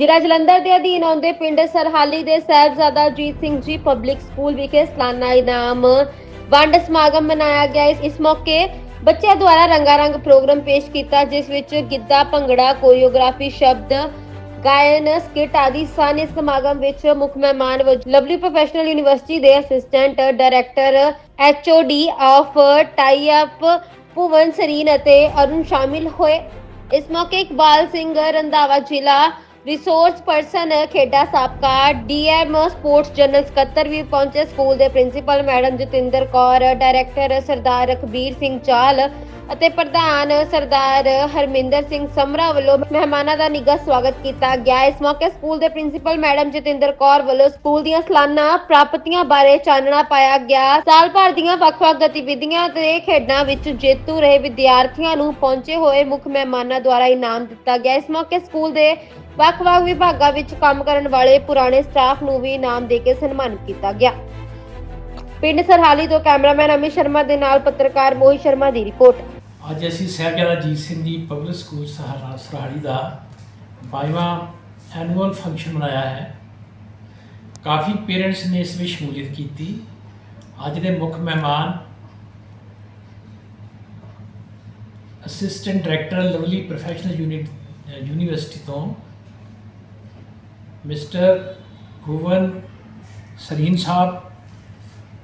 ਜ਼ਿਲ੍ਹਾ ਜਲੰਧਰ ਦੇ ਅਧੀਨ ਆਉਂਦੇ ਪਿੰਡ ਸਰਹਾਲੀ ਦੇ ਸਾਹਿਬਜ਼ਾਦਾ ਅਜੀਤ ਸਿੰਘ ਜੀ ਪਬਲਿਕ ਸਕੂਲ ਵਿਖੇ ਸਾਲਾਨਾ ਇਨਾਮ ਵੰਡ ਸਮਾਗਮ ਮਨਾਇਆ ਗਿਆ। ਇਸ ਮੌਕੇ ਬੱਚਿਆਂ ਦੁਆਰਾ ਰੰਗਾਰੰਗ ਪ੍ਰੋਗਰਾਮ ਪੇਸ਼ ਕੀਤਾ, ਜਿਸ ਵਿੱਚ ਗਿੱਧਾ, ਭੰਗੜਾ, ਕੋਰੀਓਗ੍ਰਾਫੀ, ਸ਼ਬਦ, ਗਾਇਨ, ਸਕਿੱਟ ਆਦਿ ਸਨ। ਇਸ ਸਮਾਗਮ ਵਿੱਚ ਮੁੱਖ ਮਹਿਮਾਨ ਵਜੋਂ ਲਵਲੀ ਪ੍ਰੋਫੈਸ਼ਨਲ ਯੂਨੀਵਰਸਿਟੀ ਦੇ assistant director HOD of tie up Bhuvan Sareen ਅਤੇ ਅਰੁਣ ਸ਼ਾਮਿਲ ਹੋਏ। ਇਸ ਮੌਕੇ ਇਕਬਾਲ ਸਿੰਘ ਰੰਧਾਵਾ ਜ਼ਿਲ੍ਹਾ ਰਿਸੋਰਸ ਪਰਸਨ ਖੇਡਾ ਸਾਬਕਾ ਡੀਐਮ ਸਪੋਰਟਸ ਜਨਰਲ ਸਕੱਤਰ ਵੀ ਪਹੁੰਚੇ ਸਕੂਲ ਦੇ principal madam Jatinder Kaur director Sardar Rakhbir Singh ਚਾਲ ਅਤੇ ਪ੍ਰਧਾਨ ਸਰਦਾਰ ਹਰਮਿੰਦਰ ਸਿੰਘ ਸਮਰਾ ਵੱਲੋਂ ਮਹਿਮਾਨਾਂ ਦਾ ਨਿੱਘਾ ਸਵਾਗਤ ਕੀਤਾ ਗਿਆ। ਇਸ ਮੌਕੇ ਸਕੂਲ ਦੇ ਪ੍ਰਿੰਸੀਪਲ ਮੈਡਮ ਜਤਿੰਦਰ ਕੌਰ ਵੱਲੋਂ ਸਕੂਲ ਦੀਆਂ ਸਾਲਾਨਾ ਪ੍ਰਾਪਤੀਆਂ ਬਾਰੇ ਚਾਨਣਾ ਪਾਇਆ ਗਿਆ। ਸਾਲ ਭਰ ਦੀਆਂ ਵੱਖ-ਵੱਖ ਗਤੀਵਿਧੀਆਂ ਤੇ ਖੇਡਾਂ ਵਿੱਚ ਜੇਤੂ ਰਹੇ ਵਿਦਿਆਰਥੀਆਂ ਨੂੰ ਪਹੁੰਚੇ ਹੋਏ ਮੁੱਖ ਮਹਿਮਾਨਾਂ ਦੁਆਰਾ ਇਨਾਮ ਦਿੱਤਾ ਗਿਆ। ਇਸ ਮੌਕੇ ਸਕੂਲ ਦੇ ਵੱਖ-ਵੱਖ ਵਿਭਾਗਾਂ ਵਿੱਚ ਕੰਮ ਕਰਨ ਵਾਲੇ ਪੁਰਾਣੇ ਸਟਾਫ ਨੂੰ ਵੀ ਇਨਾਮ ਦੇ ਕੇ ਸਨਮਾਨਿਤ ਕੀਤਾ ਗਿਆ। ਪਿੰਡ ਸਰਹਾਲੀ ਤੋਂ ਕੈਮਰਾਮੈਨ ਅਮਿਤ ਸ਼ਰਮਾ ਦੇ ਨਾਲ ਪੱਤਰਕਾਰ ਮੋਹਿਤ ਸ਼ਰਮਾ ਦੀ ਰਿਪੋਰਟ। ਅੱਜ ਅਸੀਂ ਸਾਹਿਬਜ਼ਾਦਾ ਅਜੀਤ ਸਿੰਘ ਜੀ ਪਬਲਿਕ ਸਕੂਲ ਸਹਾਰਾ ਸਰਾੜੀ ਦਾ 22ਵਾਂ ਐਨੂਅਲ ਫੰਕਸ਼ਨ ਮਨਾਇਆ ਹੈ। ਕਾਫੀ ਪੇਰੈਂਟਸ ਨੇ ਇਸ ਵਿੱਚ ਸ਼ਮੂਲੀਅਤ ਕੀਤੀ। ਅੱਜ ਦੇ ਮੁੱਖ ਮਹਿਮਾਨ assistant director Lovely Professional unit university ਤੋਂ ਮਿਸਟਰ ਭੁਵਨ ਸਰੀਨ ਸਾਹਿਬ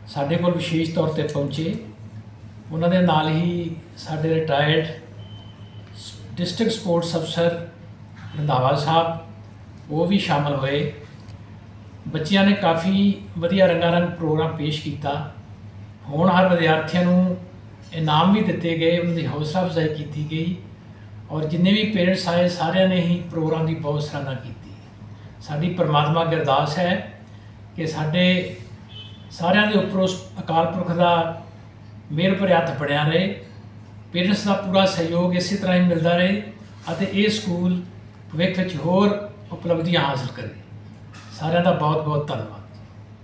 ਸਾਡੇ ਕੋਲ ਵਿਸ਼ੇਸ਼ ਤੌਰ ਤੇ ਪਹੁੰਚੇ। ਉਹਨਾਂ ਦੇ ਨਾਲ ਹੀ ਸਾਡੇ ਰਿਟਾਇਰਡ ਡਿਸਟ੍ਰਿਕਟ ਸਪੋਰਟਸ ਅਫਸਰ ਰੰਧਾਵਾ ਸਾਹਿਬ, ਉਹ ਵੀ ਸ਼ਾਮਲ ਹੋਏ। ਬੱਚਿਆਂ ਨੇ ਕਾਫੀ ਵਧੀਆ ਰੰਗਾਰੰਗ ਪ੍ਰੋਗਰਾਮ ਪੇਸ਼ ਕੀਤਾ। ਹੁਣ ਹਰ ਵਿਦਿਆਰਥੀਆਂ ਨੂੰ ਇਨਾਮ ਵੀ ਦਿੱਤੇ ਗਏ, ਉਹਨਾਂ ਦੀ ਹੌਸਲਾ ਅਫਜ਼ਾਈ ਕੀਤੀ ਗਈ। ਔਰ ਜਿੰਨੇ ਵੀ ਪੇਰੈਂਟਸ ਆਏ, ਸਾਰਿਆਂ ਨੇ ਹੀ ਪ੍ਰੋਗਰਾਮ ਦੀ ਬਹੁਤ ਸਰਾਹਨਾ ਕੀਤੀ। ਸਾਡੀ ਪਰਮਾਤਮਾ ਅੱਗੇ ਅਰਦਾਸ ਹੈ ਕਿ ਸਾਡੇ ਸਾਰਿਆਂ ਦੇ ਉੱਪਰ ਉਸ ਅਕਾਲ ਪੁਰਖ ਦਾ ਮਿਹਰ ਭਰਿਆ ਹੱਥ ਬਣਿਆ ਰਹੇ ਪੇਰੈਂਟਸ ਦਾ ਪੂਰਾ ਸਹਿਯੋਗ ਇਸੇ ਤਰ੍ਹਾਂ ਹੀ ਮਿਲਦਾ ਰਹੇ ਅਤੇ ਇਹ ਸਕੂਲ ਭਵਿੱਖ ਵਿੱਚ ਹੋਰ ਉਪਲਬਧੀਆਂ ਹਾਸਲ ਕਰੇ। ਸਾਰਿਆਂ ਦਾ ਬਹੁਤ ਬਹੁਤ ਧੰਨਵਾਦ।